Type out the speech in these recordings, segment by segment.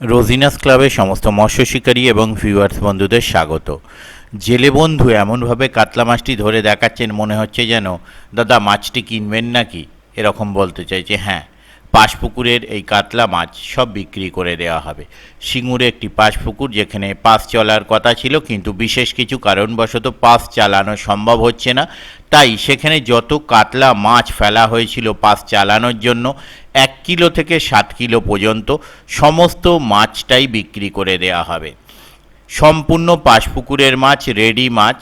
রোজিনাস ক্লাবের সমস্ত মৎস্য শিকারী এবং ভিউয়ার্স বন্ধুদের স্বাগত। জেলে বন্ধু এমনভাবে কাতলা মাছটি ধরে দেখাচ্ছেন মনে হচ্ছে যেন, দাদা, মাছটি কিনবেন নাকি? এরকম বলতে চাইছে। হ্যাঁ পাশপুকুরের এই কাতলা মাছ সব বিক্রি করে দেওয়া হবে। সিঙ্গুরে একটি পাশপুকুর যেখানে পাস চলার কথা ছিল, কিন্তু বিশেষ কিছু কারণবশত পাস চালানো সম্ভব হচ্ছে না। তাই সেখানে যত কাতলা মাছ ফেলা হয়েছিল পাস চালানোর জন্য, এক কিলো থেকে সাত কিলো পর্যন্ত সমস্ত মাছটাই বিক্রি করে দেওয়া হবে। সম্পূর্ণ পাশপুকুরের মাছ, রেডি মাছ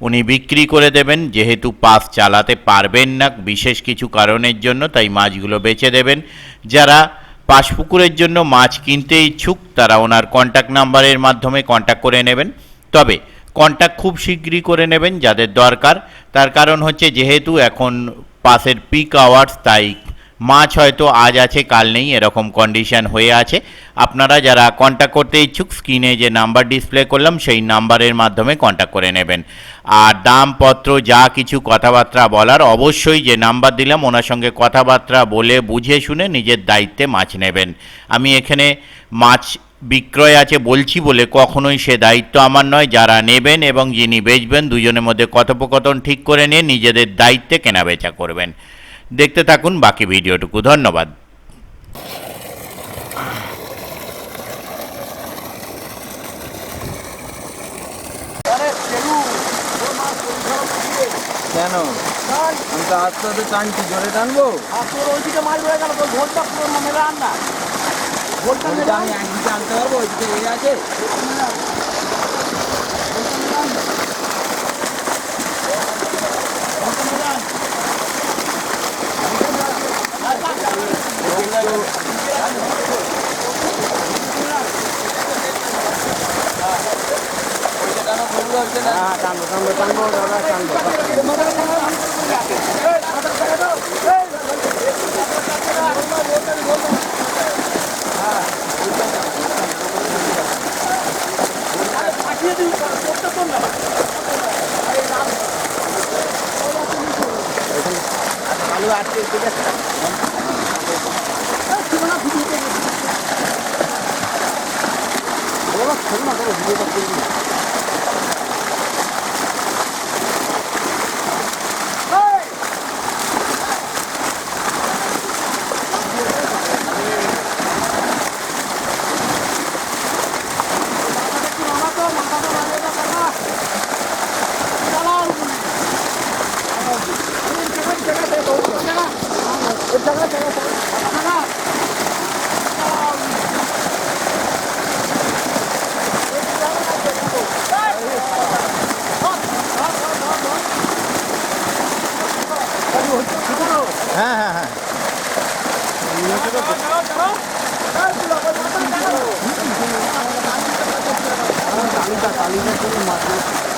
উনি বিক্রি করে দেবেন। যেহেতু পাস চালাতে পারবেন না, বিশেষ কিছু কারণের জন্য তাই মাছগুলো বেচে দেবেন। যারা পাশপুকুরের জন্য মাছ কিনতে ইচ্ছুক, তারা ওনার কন্ট্যাক্ট নাম্বারের মাধ্যমে কন্ট্যাক্ট করে নেবেন। তবে কন্ট্যাক্ট খুব শীঘ্রই করে নেবেন যাদের দরকার। তার কারণ হচ্ছে যেহেতু এখন পাসের পিক আওয়ার্স তাই মাছ হয়তো আজ আছে, কাল নেই, এরকম কন্ডিশন হয়ে আছে। আপনারা যারা কন্ট্যাক্ট করতে ইচ্ছুক স্ক্রিনে যে নাম্বার ডিসপ্লে করলাম, সেই নাম্বারের মাধ্যমে কন্ট্যাক্ট করে নেবেন। আর দামপত্র, যা কিছু কথাবার্তা বলার, অবশ্যই যে নাম্বার দিলাম, ওনার সঙ্গে কথাবার্তা বলে, বুঝে শুনে নিজের দায়িত্বে মাছ নেবেন। আমি এখানে মাছ বিক্রয় আছে বলছি বলে কখনোই সে দায়িত্ব আমার নয়। যারা নেবেন এবং যিনি বেচবেন দুজনের মধ্যে কথোপকথন ঠিক করে নিয়ে নিজেদের দায়িত্বে কেনাবেচা করবেন। দেখতে থাকুন বাকি ভিডিওটুকু। ধন্যবাদ। কেন? আমি তো আস্তে আস্তে টানছি জোরে টানবো? আর তোর ওইদিকে মাছ রয়ে গেল তোর ভোটটা পুরো মেরে আন না ভোটটা মেরে ওইটা আন। আমি একদিকে আনতে পারব ওইদিকে এই আছে হ্যাঁ টানবো টানবো টানবো দাদা টানবো পাঠিয়ে দিবি ভোটটা তোর না আলু আটকে ঠিক আছে সীমানা ভিডিও করবি বলো শোন না তোর ভিডিওটা হ্যাঁ হ্যাঁ হ্যাঁ। কালিটা কালিটা করে মাছ